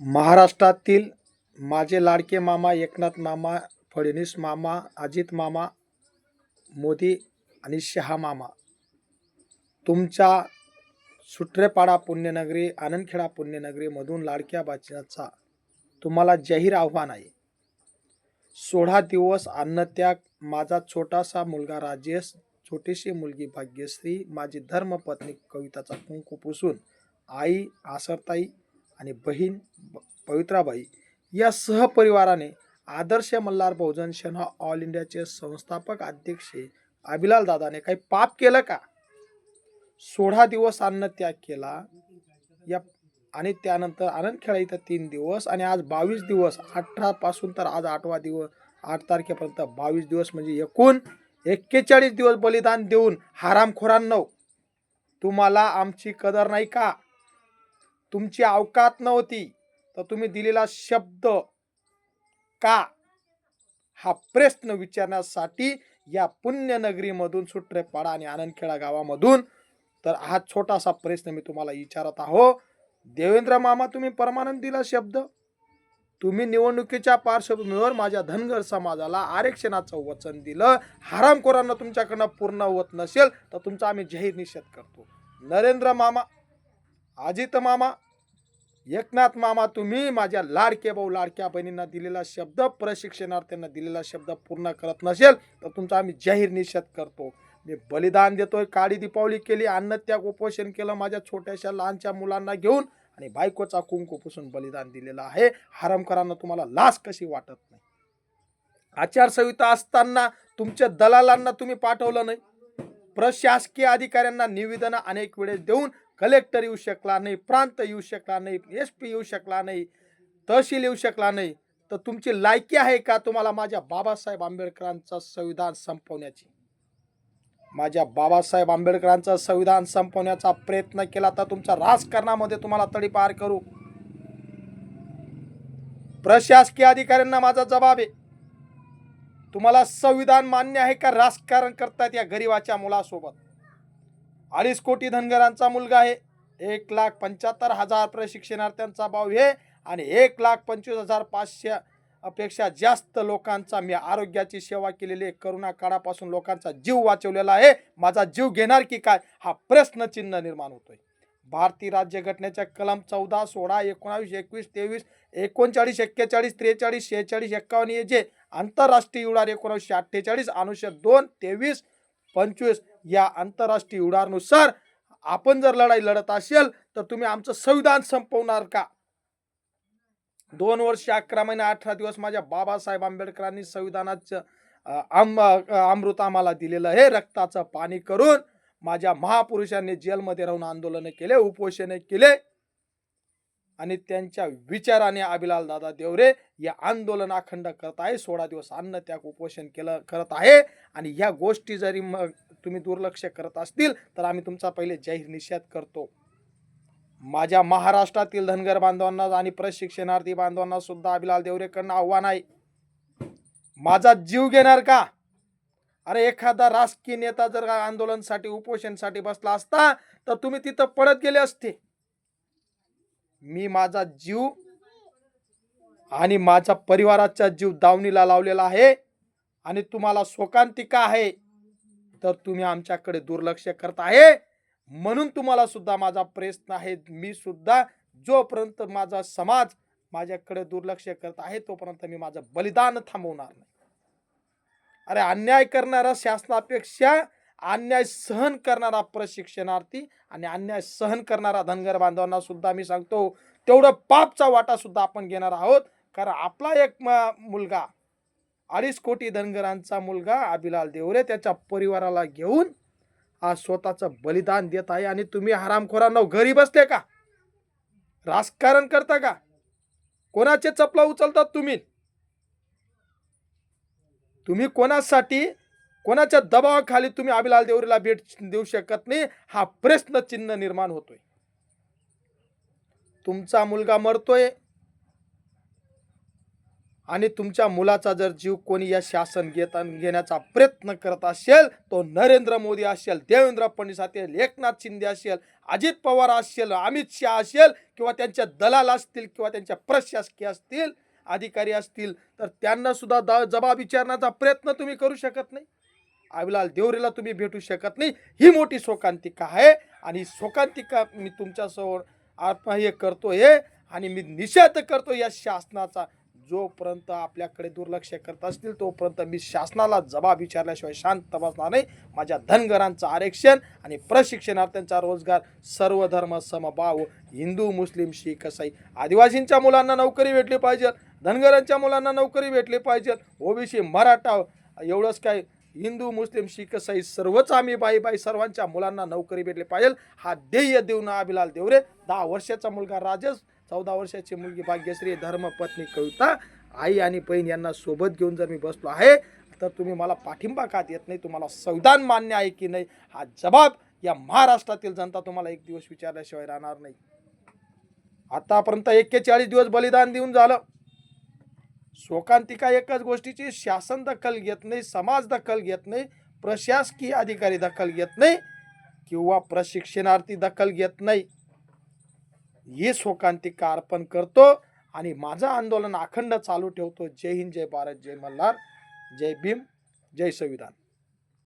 महाराष्ट्रातील माझे लाडके मामा एकनाथ मामा फडणवीस मामा अजित मामा मोदी आणि शहा मामा. तुमच्या सुट्रेपाडा पुण्यनगरी आनंदखेडा पुण्यनगरीमधून लाडक्या बाचण्याचा तुम्हाला जाहीर आव्हान आहे. सोळा दिवस अन्नत्याग माझा छोटासा मुलगा राजेश छोटीशी मुलगी भाग्यश्री माझी धर्मपत्नी कविताचा कुंकू पुसून आई आसरताई आणि बहीण ब- पवित्राबाई या सहपरिवाराने आदर्श मल्हार बहुजन सेना ऑल इंडियाचे संस्थापक अध्यक्ष अभिलाल दादाने काही पाप केलं का? सोळा दिवस अन्न त्याग केला. या आणि त्यानंतर आनंद खेळा इथं तीन दिवस आणि आज बावीस दिवस अठरापासून तर आज आठवा दिवस आठ तारखेपर्यंत बावीस दिवस म्हणजे एकूण एक्केचाळीस दिवस बलिदान देऊन हरामखोरांनो तुम्हाला आमची कदर नाही का? तुमची अवकात नव्हती तर तुम्ही दिलेला शब्द का? हा प्रश्न विचारण्यासाठी या पुण्यनगरीमधून सुट्रेपाडा आणि आनंदखेडा गावामधून तर हा छोटासा प्रश्न मी तुम्हाला विचारत आहो. देवेंद्र मामा तुम्ही परमानंद दिला शब्द? तुम्ही निवडणुकीच्या पार्श्वभूमीवर माझ्या धनगर समाजाला आरक्षणाचं वचन दिलं. हरामखोरांना तुमच्याकडनं पूर्ण होत नसेल तर तुमचा आम्ही जाहीर निषेध करतो. नरेंद्र मामा अजित मामा एकनाथ मामा तुम्ही माझ्या लाडके भाऊ लाडक्या बहिणींना दिलेला शब्द प्रशिक्षणार्थ्यांना दिलेला शब्द पूर्ण करत नसेल तर तुमचा आम्ही जाहीर निषेध करतो. मी बलिदान देतोय काळी दीपावली केली अन्नत्याग उपोषण केलं माझ्या छोट्याशा लहानच्या मुलांना घेऊन आणि बायकोचा कुंकू पुसून बलिदान दिलेलं आहे. हरमकरांना तुम्हाला लाच कशी वाटत नाही? आचारसंहिता असताना तुमच्या दलालांना तुम्ही पाठवलं नाही. प्रशासकीय अधिकाऱ्यांना निवेदनं अनेक वेळेस देऊन कलेक्टर येऊ शकला नाही प्रांत येऊ शकला नाही एस पी येऊ शकला नाही तहसील येऊ शकला नाही. तर तुमची लायकी आहे का तुम्हाला माझ्या बाबासाहेब आंबेडकरांचं संविधान संपवण्याची? माझ्या बाबासाहेब आंबेडकरांचं संविधान संपवण्याचा प्रयत्न केला तर तुमच्या राजकारणामध्ये तुम्हाला तडीपार करू. प्रशासकीय अधिकाऱ्यांना माझा जबाब आहे. तुम्हाला संविधान मान्य आहे का राजकारण करतात या गरीबाच्या मुलासोबत? अडीच कोटी धनगरांचा मुलगा आहे. एक लाख पंच्याहत्तर हजार प्रशिक्षणार्थ्यांचा भाव आहे आणि एक लाख पंचवीस हजार पाचशे पेक्षा जास्त लोकांचा मी आरोग्याची सेवा केलेली आहे. करोना काळापासून लोकांचा जीव वाचवलेला आहे. माझा जीव घेणार की काय? हा प्रश्नचिन्ह निर्माण होतोय. भारतीय राज्यघटनेच्या कलम चौदा सोळा एकोणावीस एकवीस तेवीस एकोणचाळीस एक्केचाळीस त्रेचाळीस शेहेचाळीस एक्कावन्न हे जे आंतरराष्ट्रीय उडार एकोणावीसशे अठ्ठेचाळीस अनुच्छेद दोन तेवीस पंचवीस या आंतरराष्ट्रीय उडारनुसार आपण जर लढाई लढत असेल तर तुम्ही आमचं संविधान संपवणार का? दोन वर्ष अकरा महिने अठरा दिवस माझ्या बाबासाहेब आंबेडकरांनी संविधानाचं आम अमृत आम्हाला दिलेलं आहे. रक्ताचं पाणी करून माझ्या महापुरुषांनी जेलमध्ये राहून आंदोलनं केले उपोषणे केले. आणि त्यांच्या विचाराने अभिलाल दादा देवरे या आंदोलन अखंड करत आहे. सोळा दिवस अन्न त्याग उपोषण केलं करत आहे. आणि ह्या गोष्टी जरी मग तुम्ही दुर्लक्ष करत असतील तर आम्ही तुमचा पहिले जाहीर निषेध करतो. माझ्या महाराष्ट्रातील धनगर बांधवांना आणि प्रशिक्षणार्थी बांधवांना सुद्धा अभिलाल देवरेकडनं आव्हान आहे. माझा जीव घेणार का? अरे एखादा राजकीय नेता जर का उपोषणसाठी बसला असता तर तुम्ही तिथं पडत गेले असते. मी माझा जीव आणि माझ्या परिवाराचा जीव दावणीला लावलेला आहे आणि तुम्हाला शोकांतिका आहे तर तुम्ही आमच्याकडे दुर्लक्ष करत आहे. म्हणून तुम्हाला सुद्धा माझा प्रयत्न आहे. मी सुद्धा जोपर्यंत माझा समाज माझ्याकडे दुर्लक्ष करत आहे तोपर्यंत मी माझं बलिदान थांबवणार नाही. अरे अन्याय करणारा शासनापेक्षा अन्याय सहन करणारा प्रशिक्षणार्थी आणि अन्याय सहन करणारा धनगर बांधवांना सुद्धा मी सांगतो तेवढं पापचा वाटा सुद्धा आपण घेणार आहोत. कारण आपला एक म- मुलगा अडीच कोटी धनगरांचा मुलगा अभिलाल देवरे त्याच्या परिवाराला घेऊन आज स्वतःचं बलिदान देत आहे. आणि तुम्ही हरामखोरांना घरी बसले का? राजकारण करता का? कोणाचे चपला उचलतात तुम्ही? तुम्ही कोणासाठी कोणाच्या दबावाखाली तुम्ही अभिलाल देवरीला भेट देऊ शकत नाही? हा प्रश्न चिन्ह निर्माण होतोय. तुमचा मुलगा मरतोय. आणि तुमच्या मुलाचा जर जीव कोणी या शासन घेता घेण्याचा प्रयत्न करत असेल तो नरेंद्र मोदी असेल देवेंद्र फडणवीस असेल एकनाथ शिंदे असेल अजित पवार असेल अमित शहा असेल किंवा त्यांच्या दलाल असतील किंवा त्यांच्या प्रशासकीय असतील अधिकारी असतील तर त्यांना सुद्धा द जबाब विचारण्याचा प्रयत्न तुम्ही करू शकत नाही. आविलाल देवरेला तुम्ही भेटू शकत नाही. ही मोठी शोकांतिका आहे आणि शोकांतिका मी तुमच्यासमोर आप करतो हे आणि मी निषेध करतो या शासनाचा. जोपर्यंत आपल्याकडे दुर्लक्ष करत असतील तोपर्यंत मी शासनाला जबाब विचारल्याशिवाय शांत बसणार नाही. माझ्या धनगरांचं आरक्षण आणि प्रशिक्षणार्थ्यांचा रोजगार सर्व धर्म समभाव हिंदू मुस्लिम शीख इसाई आदिवासींच्या मुलांना नोकरी भेटली पाहिजे. धनगरांच्या मुलांना नोकरी भेटली पाहिजे. ओबीसी मराठा एवढंच काय हिंदू मुस्लिम शीख इसाई सर्वच आम्ही बाई बाई सर्वांच्या मुलांना नोकरी भेटली पाहिजे. हा ध्येय देऊन अभिलाल देवरे दहा वर्षाचा मुलगा राजेश चौदा वर्षाची मुलगी भाग्यश्री धर्मपत्नी कविता आई आणि बहीण यांना सोबत घेऊन जर मी बसलो आहे तर तुम्ही मला पाठिंबा का देत नाही? तुम्हाला संविधान मान्य आहे की नाही? हा जबाब या महाराष्ट्रातील जनता तुम्हाला एक दिवस विचारल्याशिवाय राहणार नाही. आतापर्यंत एक्केचाळीस दिवस बलिदान देऊन झालं. शोकांतिका एकच गोष्टीची शासन दखल घेत नाही समाज दखल घेत नाही प्रशासकीय अधिकारी दखल घेत नाही किंवा प्रशिक्षणार्थी दखल घेत नाही. ही शोकांतिका अर्पण करतो आणि माझं आंदोलन अखंड चालू ठेवतो. जय हिंद जय भारत जय मल्हार जय भीम जय संविधान.